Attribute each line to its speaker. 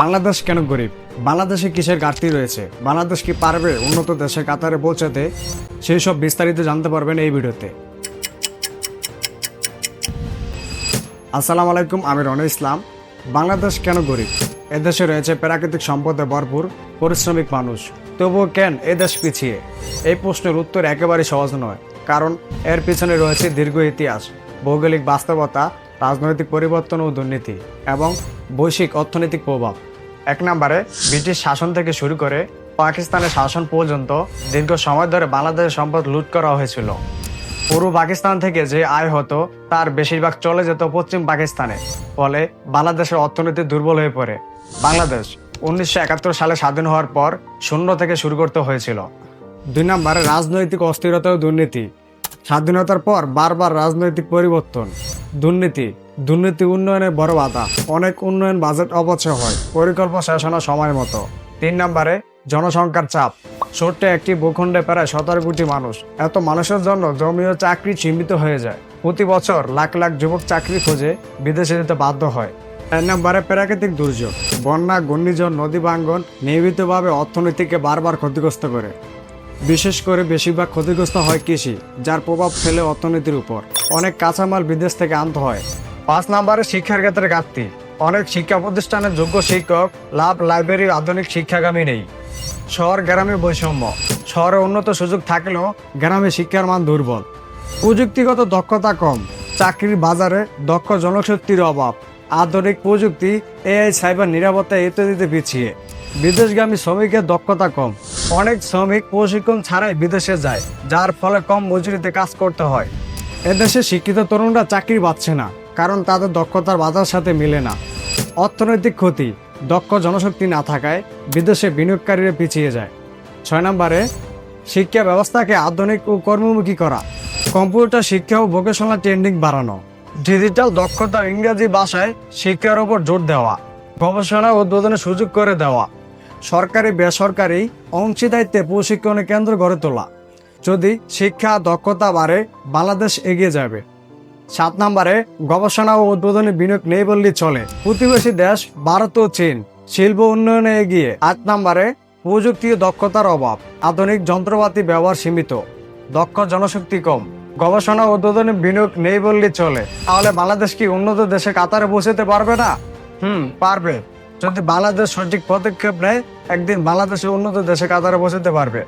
Speaker 1: বাংলাদেশ কেন গরিব? বাংলাদেশে কিসের ঘাটতি রয়েছে? বাংলাদেশ কি পারবে উন্নত দেশের কাতারে পৌঁছাতে? সেই সব বিস্তারিত জানতে পারবেন এই ভিডিওতে। আসসালামু আলাইকুম, আমি রন ইসলাম। বাংলাদেশ কেন গরিব? এদেশে রয়েছে প্রাকৃতিক সম্পদে ভরপুর, পরিশ্রমিক মানুষ। তবুও কেন এ দেশ পিছিয়ে? এই প্রশ্নের উত্তর একেবারে সহজ নয়, কারণ এর পিছনে রয়েছে দীর্ঘ ইতিহাস, ভৌগোলিক বাস্তবতা রাজনৈতিক পরিবর্তন ও দুর্নীতি এবং বৈশ্বিক অর্থনৈতিক প্রভাব। এক নম্বরে, ব্রিটিশ শাসন থেকে শুরু করে পাকিস্তানের শাসন পর্যন্ত দীর্ঘ সময় ধরে বাংলাদেশের সম্পদ লুট করা হয়েছিল। পূর্ব পাকিস্তান থেকে যে আয় হতো, তার বেশিরভাগ চলে যেত পশ্চিম পাকিস্তানে। ফলে বাংলাদেশের অর্থনীতি দুর্বল হয়ে পড়ে। বাংলাদেশ উনিশশো একাত্তর সালে স্বাধীন হওয়ার পর শূন্য থেকে শুরু করতে হয়েছিল। দুই নম্বরে, রাজনৈতিক অস্থিরতা ও দুর্নীতি। স্বাধীনতার পর বারবার রাজনৈতিক পরিবর্তন, দুর্নীতি দুর্নীতি উন্নয়নের বড় বাধা, অনেক উন্নয়ন বাজেট অপচয় হয় পরিকল্পনা শেষ হওয়ার সময় মতো। তিন নম্বরে, জনসংখ্যার চাপ। ছোট্ট একটি ভূখণ্ডে প্রায় সতেরো কোটি মানুষ। এত মানুষের জন্য জমি ও চাকরি সীমিত হয়ে যায়। প্রতি বছর লাখ লাখ যুবক চাকরি খোঁজে বিদেশে যেতে বাধ্য হয়। এক নম্বরে, প্রাকৃতিক দুর্যোগ। বন্যা, ঘূর্ণিঝড়, নদী ভাঙ্গন নিয়মিতভাবে অর্থনীতিকে বারবার ক্ষতিগ্রস্ত করে। বিশেষ করে বেশিরভাগ ক্ষতিগ্রস্ত হয় কৃষি, যার প্রভাব ফেলে অর্থনীতির উপর। অনেক কাঁচামাল বিদেশ থেকে আনতে হয়। পাঁচ নম্বরে শিক্ষার ক্ষেত্রে ঘাটতি। অনেক শিক্ষা প্রতিষ্ঠানের যোগ্য শিক্ষক, লাভ লাইব্রেরি আধুনিক শিক্ষাগামী নেই। শহর গ্রামে বৈষম্য। শহরে উন্নত সুযোগ থাকলেও গ্রামে শিক্ষার মান দুর্বল। প্রযুক্তিগত দক্ষতা কম। চাকরির বাজারে দক্ষ জনশক্তির অভাব। আধুনিক প্রযুক্তি, এআই, সাইবার নিরাপত্তা ইত্যাদিতে পিছিয়ে। বিদেশগামী শ্রমিকের দক্ষতা কম। অনেক শ্রমিক প্রশিক্ষণ ছাড়াই বিদেশে যায়, যার ফলে কম মজুরিতে কাজ করতে হয়। এদেশে শিক্ষিত তরুণরা চাকরি পাচ্ছে না, কারণ তাদের দক্ষতার বাজার সাথে মিলে না। অর্থনৈতিক ক্ষতি, দক্ষ জনশক্তি না থাকায় বিদেশে বিনিয়োগকারীরা পিছিয়ে যায়। ছয় নম্বরে, শিক্ষা ব্যবস্থাকে আধুনিক ও কর্মমুখী করা। কম্পিউটার শিক্ষা ও ভোকেশনাল ট্রেন্ডিং বাড়ানো। ডিজিটাল দক্ষতা ইংরেজি ভাষায় শিক্ষার উপর জোর দেওয়া। গবেষণা উদ্বোধনের সুযোগ করে দেওয়া। সরকারি, বেসরকারি অংশীদারিত্বে প্রশিক্ষণের কেন্দ্র গড়ে তোলা। যদি শিক্ষা দক্ষতা বাড়ে, বাংলাদেশ এগিয়ে যাবে। সাত নম্বরে, গবেষণা ও উদ্বোধনী বিনিয়োগ নেই বললেই চলে। প্রতিবেশী দেশ, ভারত ও চীন, শিল্প উন্নয়নে এগিয়ে। আট নম্বরে প্রযুক্তি দক্ষতার অভাব। আধুনিক যন্ত্রপাতি ব্যবহার সীমিত। দক্ষ জনশক্তি কম। গবেষণা উদ্বোধনী বিনিয়োগ নেই বললেই চলে। তাহলে বাংলাদেশ কি উন্নত দেশে কাতারে পৌঁছতে পারবে না? হুম, পারবে। যদি বাংলাদেশ সঠিক পদক্ষেপ নেয় একদিন বাংলাদেশে উন্নত দেশে কাতারে পৌঁছতে পারবে।